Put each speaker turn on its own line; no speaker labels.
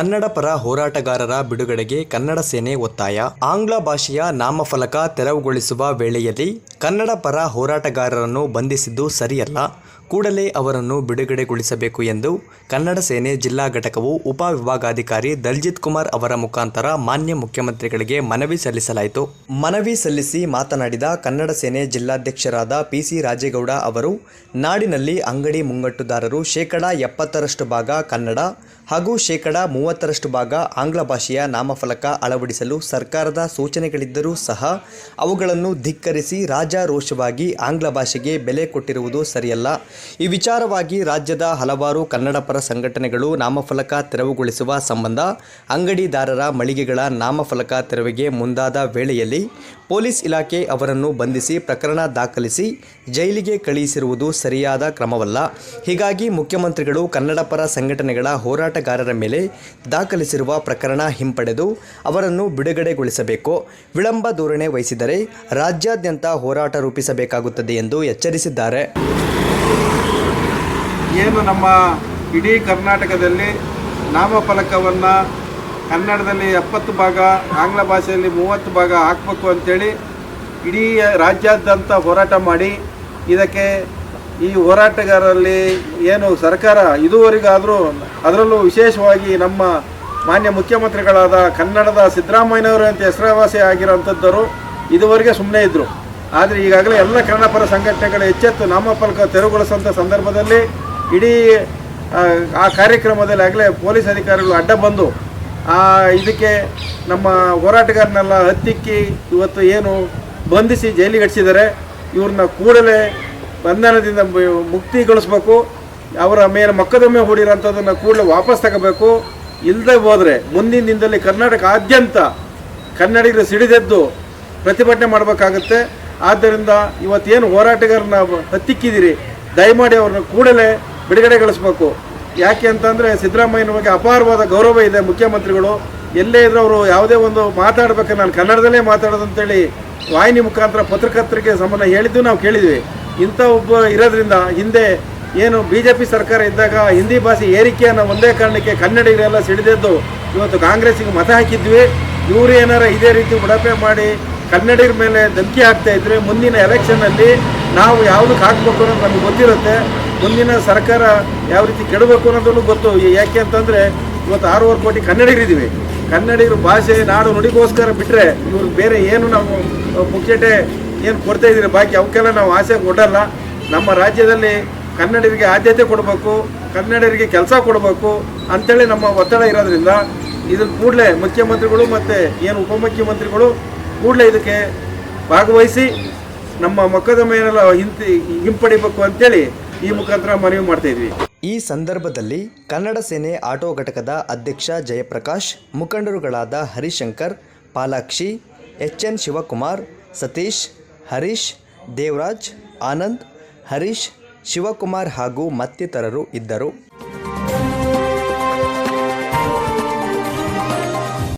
ಕನ್ನಡ ಪರ ಹೋರಾಟಗಾರರ ಬಿಡುಗಡೆಗೆ ಕನ್ನಡ ಸೇನೆ ಒತ್ತಾಯ. ಆಂಗ್ಲ ಭಾಷೆಯ ನಾಮಫಲಕ ತೆರವುಗೊಳಿಸುವ ವೇಳೆಯಲ್ಲಿ ಕನ್ನಡ ಪರ ಹೋರಾಟಗಾರರನ್ನು ಬಂಧಿಸಿದ್ದು ಸರಿಯಲ್ಲ. ಕೂಡಲೇ ಅವರನ್ನು ಬಿಡುಗಡೆಗೊಳಿಸಬೇಕು ಎಂದು ಕನ್ನಡ ಸೇನೆ ಜಿಲ್ಲಾ ಘಟಕವು ಉಪ ವಿಭಾಗಾಧಿಕಾರಿ ದಲ್ಜಿತ್ ಕುಮಾರ್ ಅವರ ಮುಖಾಂತರ ಮಾನ್ಯ ಮುಖ್ಯಮಂತ್ರಿಗಳಿಗೆ ಮನವಿ ಸಲ್ಲಿಸಲಾಯಿತು. ಮನವಿ ಸಲ್ಲಿಸಿ ಮಾತನಾಡಿದ ಕನ್ನಡ ಸೇನೆ ಜಿಲ್ಲಾಧ್ಯಕ್ಷರಾದ ಪಿಸಿ ರಾಜೇಗೌಡ ಅವರು, ನಾಡಿನಲ್ಲಿ ಅಂಗಡಿ ಮುಂಗಟ್ಟುದಾರರು ಶೇಕಡಾ ಎಪ್ಪತ್ತರಷ್ಟು ಭಾಗ ಕನ್ನಡ ಹಾಗೂ ಶೇಕಡ ಮೂವತ್ತರಷ್ಟು ಭಾಗ ಆಂಗ್ಲ ಭಾಷೆಯ ನಾಮಫಲಕ ಅಳವಡಿಸಲು ಸರ್ಕಾರದ ಸೂಚನೆಗಳಿದ್ದರೂ ಸಹ ಅವುಗಳನ್ನು ಧಿಕ್ಕರಿಸಿ ರಾಜಾರೋಷವಾಗಿ ಆಂಗ್ಲ ಭಾಷೆಗೆ ಬೆಲೆ ಕೊಟ್ಟಿರುವುದು ಸರಿಯಲ್ಲ. ಈ ವಿಚಾರವಾಗಿ ರಾಜ್ಯದ ಹಲವಾರು ಕನ್ನಡಪರ ಸಂಘಟನೆಗಳು ನಾಮಫಲಕ ತೆರವುಗೊಳಿಸುವ ಸಂಬಂಧ ಅಂಗಡಿದಾರರ ಮಳಿಗೆಗಳ ನಾಮಫಲಕ ತೆರವಿಗೆ ಮುಂದಾದ ವೇಳೆಯಲ್ಲಿ ಪೊಲೀಸ್ ಇಲಾಖೆ ಅವರನ್ನು ಬಂಧಿಸಿ ಪ್ರಕರಣ ದಾಖಲಿಸಿ ಜೈಲಿಗೆ ಕಳುಹಿಸಿರುವುದು ಸರಿಯಾದ ಕ್ರಮವಲ್ಲ. ಹೀಗಾಗಿ ಮುಖ್ಯಮಂತ್ರಿಗಳು ಕನ್ನಡಪರ ಸಂಘಟನೆಗಳ ಹೋರಾಟಗಾರರ ಮೇಲೆ ದಾಖಲಿಸಿರುವ ಪ್ರಕರಣ ಹಿಂಪಡೆದು ಅವರನ್ನು ಬಿಡುಗಡೆಗೊಳಿಸಬೇಕು. ವಿಳಂಬ ಧೋರಣೆ ವಹಿಸಿದರೆ ರಾಜ್ಯಾದ್ಯಂತ ಹೋರಾಟ ರೂಪಿಸಬೇಕಾಗುತ್ತದೆ ಎಂದು ಎಚ್ಚರಿಸಿದ್ದಾರೆ.
ಏನು ನಮ್ಮ ಇಡೀ ಕರ್ನಾಟಕದಲ್ಲಿ ನಾಮಫಲಕವನ್ನು ಕನ್ನಡದಲ್ಲಿ ಎಪ್ಪತ್ತು ಭಾಗ, ಆಂಗ್ಲ ಭಾಷೆಯಲ್ಲಿ ಮೂವತ್ತು ಭಾಗ ಹಾಕಬೇಕು ಅಂತೇಳಿ ಇಡೀ ರಾಜ್ಯಾದ್ಯಂತ ಹೋರಾಟ ಮಾಡಿ, ಇದಕ್ಕೆ ಈ ಹೋರಾಟಗಾರರಲ್ಲಿ ಏನು ಸರ್ಕಾರ ಇದುವರೆಗಾದರೂ ಅದರಲ್ಲೂ ವಿಶೇಷವಾಗಿ ನಮ್ಮ ಮಾನ್ಯ ಮುಖ್ಯಮಂತ್ರಿಗಳಾದ ಕನ್ನಡದ ಸಿದ್ದರಾಮಯ್ಯನವರು ಅಂತ ಹೆಸರುವಾಸಿ ಆಗಿರೋಂಥದ್ದರು ಇದುವರೆಗೆ ಸುಮ್ಮನೆ ಇದ್ದರು ಆದರೆ ಈಗಾಗಲೇ ಎಲ್ಲ ಕನ್ನಡಪರ ಸಂಘಟನೆಗಳು ಎಚ್ಚೆತ್ತು ನಾಮಫಲಕ ತೆರವುಗೊಳಿಸುವಂಥ ಸಂದರ್ಭದಲ್ಲಿ ಇಡೀ ಆ ಕಾರ್ಯಕ್ರಮದಲ್ಲಿ ಆಗಲೇ ಪೊಲೀಸ್ ಅಧಿಕಾರಿಗಳು ಅಡ್ಡ ಬಂದು ಆ, ಇದಕ್ಕೆ ನಮ್ಮ ಹೋರಾಟಗಾರನೆಲ್ಲ ಹತ್ತಿಕ್ಕಿ ಇವತ್ತು ಏನು ಬಂಧಿಸಿ ಜೈಲಿಗೆ ಹಚ್ಚಿದ್ದಾರೆ ಇವ್ರನ್ನ ಕೂಡಲೇ ಬಂಧನದಿಂದ ಮುಕ್ತಿಗೊಳಿಸ್ಬೇಕು. ಅವರ ಮೇಲೆ ಮೊಕದ್ದಮೆ ಹೂಡಿರೋಂಥದ್ದನ್ನು ಕೂಡಲೇ ವಾಪಸ್ ತಗೋಬೇಕು. ಇಲ್ಲದೆ ಹೋದರೆ ಮುಂದಿನ ದಿನದಲ್ಲಿ ಕರ್ನಾಟಕ ಆದ್ಯಂತ ಕನ್ನಡಿಗರು ಸಿಡಿದೆದ್ದು ಪ್ರತಿಭಟನೆ ಮಾಡಬೇಕಾಗುತ್ತೆ. ಆದ್ದರಿಂದ ಇವತ್ತೇನು ಹೋರಾಟಗಾರನ್ನ ಹತ್ತಿಕ್ಕಿದ್ದೀರಿ, ದಯಮಾಡಿ ಅವ್ರನ್ನ ಕೂಡಲೇ ಬಿಡುಗಡೆಗೊಳಿಸ್ಬೇಕು ಯಾಕೆ ಅಂತಂದರೆ ಬಗ್ಗೆ ಅಪಾರವಾದ ಗೌರವ ಇದೆ ಮುಖ್ಯಮಂತ್ರಿಗಳು. ಎಲ್ಲೇ ಇದ್ರೂ ಅವರು ಯಾವುದೇ ಒಂದು ಮಾತಾಡ್ಬೇಕು, ನಾನು ಕನ್ನಡದಲ್ಲೇ ಮಾತಾಡೋದಂತೇಳಿ ವಾಹಿನಿ ಮುಖಾಂತರ ಪತ್ರಕರ್ತರಿಗೆ ಸಂಬಂಧ ಹೇಳಿದ್ದು ನಾವು ಕೇಳಿದ್ವಿ. ಇಂಥ ಒಬ್ಬ ಇರೋದ್ರಿಂದ ಹಿಂದೆ ಏನು ಬಿ ಜೆ ಪಿ ಸರ್ಕಾರ ಇದ್ದಾಗ ಹಿಂದಿ ಭಾಷೆ ಏರಿಕೆಯನ್ನು ಒಂದೇ ಕಾರಣಕ್ಕೆ ಕನ್ನಡಿಗರೆಲ್ಲ ಸಿಡಿದೆದ್ದು ಇವತ್ತು ಕಾಂಗ್ರೆಸ್ಸಿಗೆ ಮತ ಹಾಕಿದ್ವಿ. ಇವರು ಏನಾರ ಇದೇ ರೀತಿ ಉಡಪೆ ಮಾಡಿ ಕನ್ನಡಿಗರ ಮೇಲೆ ಧಮಕಿ ಹಾಕ್ತಾ ಇದ್ರೆ ಮುಂದಿನ ಎಲೆಕ್ಷನ್ನಲ್ಲಿ ನಾವು ಯಾವುದಕ್ಕೆ ಹಾಕಬೇಕು ಅನ್ನೋದು ನಮಗೆ ಗೊತ್ತಿರುತ್ತೆ. ಮುಂದಿನ ಸರ್ಕಾರ ಯಾವ ರೀತಿ ಕೆಡಬೇಕು ಅನ್ನೋದನ್ನು ಗೊತ್ತು. ಯಾಕೆ ಅಂತಂದರೆ ಇವತ್ತು ಆರೂವರೆ ಕೋಟಿ ಕನ್ನಡಿಗರಿದ್ದೀವಿ. ಕನ್ನಡಿಗರು ಭಾಷೆ, ನಾಡು ನುಡಿಗೋಸ್ಕರ ಬಿಟ್ಟರೆ ಇವರು ಬೇರೆ ಏನು ನಾವು ಮುಖ್ಯತೆ ಏನು ಕೊಡ್ತಾ ಇದ್ದೀರಿ? ಬಾಕಿ ಅವಕ್ಕೆಲ್ಲ ನಾವು ಆಸೆ ಕೊಡಲ್ಲ. ನಮ್ಮ ರಾಜ್ಯದಲ್ಲಿ ಕನ್ನಡಿಗರಿಗೆ ಆದ್ಯತೆ ಕೊಡಬೇಕು, ಕನ್ನಡಿಗರಿಗೆ ಕೆಲಸ ಕೊಡಬೇಕು ಅಂಥೇಳಿ ನಮ್ಮ ಒತ್ತಡ ಇರೋದ್ರಿಂದ ಇದ್ರ ಕೂಡಲೇ ಮುಖ್ಯಮಂತ್ರಿಗಳು ಮತ್ತು ಏನು ಉಪಮುಖ್ಯಮಂತ್ರಿಗಳು ಕೂಡಲೇ ಇದಕ್ಕೆ ಭಾಗವಹಿಸಿ ನಮ್ಮ ಮೊಕದ್ದಮೆಯನ್ನೆಲ್ಲ ಹಿಂತಿ ಹಿಂಪಡಿಬೇಕು ಅಂತೇಳಿ ಈ ಮುಖಾಂತರ ಮನವಿ ಮಾಡ್ತಾ ಇದ್ವಿ.
ಈ ಸಂದರ್ಭದಲ್ಲಿ ಕನ್ನಡ ಸೇನೆ ಆಟೋ ಘಟಕದ ಅಧ್ಯಕ್ಷ ಜಯಪ್ರಕಾಶ್, ಮುಖಂಡರುಗಳಾದ ಹರಿಶಂಕರ್, ಪಾಲಾಕ್ಷಿ ಎಚ್ ಎನ್ ಶಿವಕುಮಾರ್, ಸತೀಶ್, ಹರೀಶ್, ದೇವರಾಜ್, ಆನಂದ್, ಹರೀಶ್, ಶಿವಕುಮಾರ್ ಹಾಗೂ ಮತ್ತಿತರರು ಇದ್ದರು.